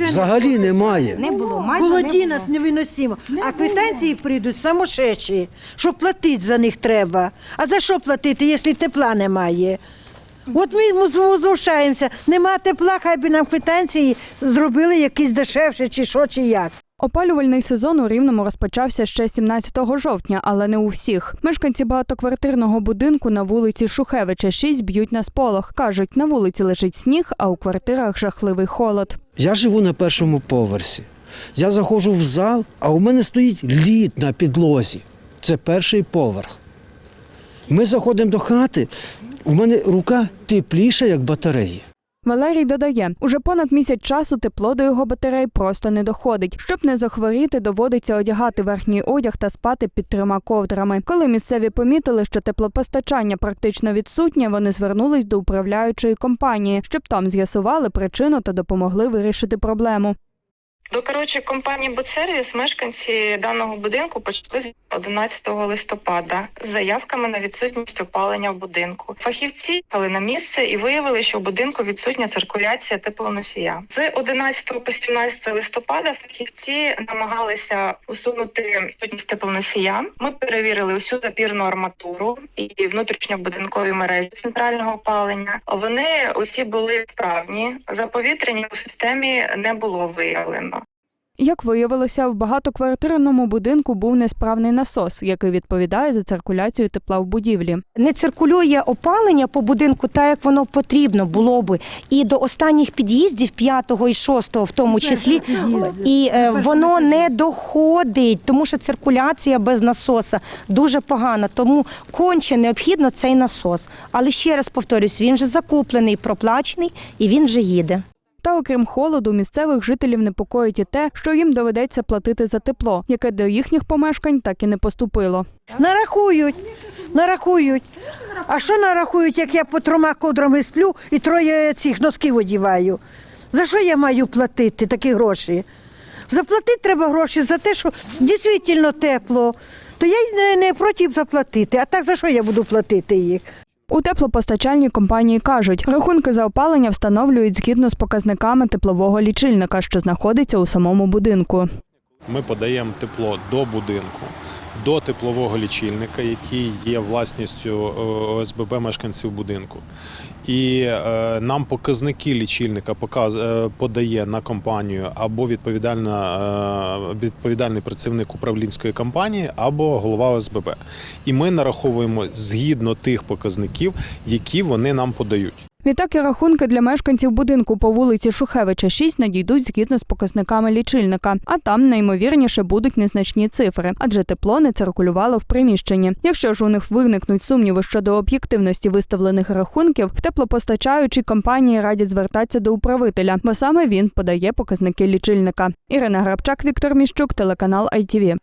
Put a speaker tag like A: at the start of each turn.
A: Взагалі немає.
B: Не було, майже не
C: Холодіна
B: було.
C: невиносимо. А квитанції прийдуть самошечі, що платити за них треба. А за що платити, якщо тепла немає? От ми змушаємося, нема тепла, хай би нам квитанції зробили якісь дешевше, чи що, чи як.
D: Опалювальний сезон у Рівному розпочався ще 17 жовтня, але не у всіх. Мешканці багатоквартирного будинку на вулиці Шухевича 6 б'ють на сполох. Кажуть, на вулиці лежить сніг, а у квартирах жахливий холод.
A: Я живу на першому поверсі. Я заходжу в зал, а у мене стоїть лід на підлозі. Це перший поверх. Ми заходимо до хати, у мене рука тепліша, як батареї.
D: Валерій додає, уже понад місяць часу тепло до його батарей просто не доходить. Щоб не захворіти, доводиться одягати верхній одяг та спати під трьома ковдрами. Коли місцеві помітили, що теплопостачання практично відсутнє, вони звернулись до управляючої компанії, щоб там з'ясували причину та допомогли вирішити проблему.
E: До керуючої компанії «Будсервіс» мешканці даного будинку почали 11 листопада з заявками на відсутність опалення в будинку. Фахівці їхали на місце і виявили, що в будинку відсутня циркуляція теплоносія. З 11 по 17 листопада фахівці намагалися усунути відсутність теплоносія. Ми перевірили усю запірну арматуру і внутрішньобудинкові мережі центрального опалення. Вони усі були справні. Заповітрення у системі не було виявлено.
D: Як виявилося, в багатоквартирному будинку був несправний насос, який відповідає за циркуляцію тепла в будівлі.
B: Не циркулює опалення по будинку так, як воно потрібно було би. І до останніх під'їздів, п'ятого і шостого в тому числі, і е, воно не доходить, тому що циркуляція без насоса дуже погана. Тому конче необхідно цей насос. Але ще раз повторюсь, він вже закуплений, проплачений і він вже їде.
D: Та окрім холоду, місцевих жителів непокоїть і те, що їм доведеться платити за тепло, яке до їхніх помешкань так і не поступило.
C: Нарахують, нарахують. А що нарахують, як я по трьома кодрами сплю і троє цих носків одіваю? За що я маю платити такі гроші? Заплатити треба гроші за те, що дійсно тепло. То я не проти заплатити. А так за що я буду платити їх?
D: У теплопостачальній компанії кажуть, рахунки за опалення встановлюють згідно з показниками теплового лічильника, що знаходиться у самому будинку.
F: Ми подаємо тепло до будинку, до теплового лічильника, який є власністю е, ОСББ мешканців будинку. І е, нам показники лічильника показ, е, подає на компанію або відповідальна, відповідальний працівник управлінської компанії, або голова ОСББ. І ми нараховуємо згідно тих показників, які вони нам подають.
D: Відтак і рахунки для мешканців будинку по вулиці Шухевича 6 надійдуть згідно з показниками лічильника, а там найімовірніше будуть незначні цифри, адже тепло не циркулювало в приміщенні. Якщо ж у них виникнуть сумніви щодо об'єктивності виставлених рахунків, в теплопостачаючій компанії радять звертатися до управителя, бо саме він подає показники лічильника. Ірина Грабчак, Віктор Міщук, телеканал ITV.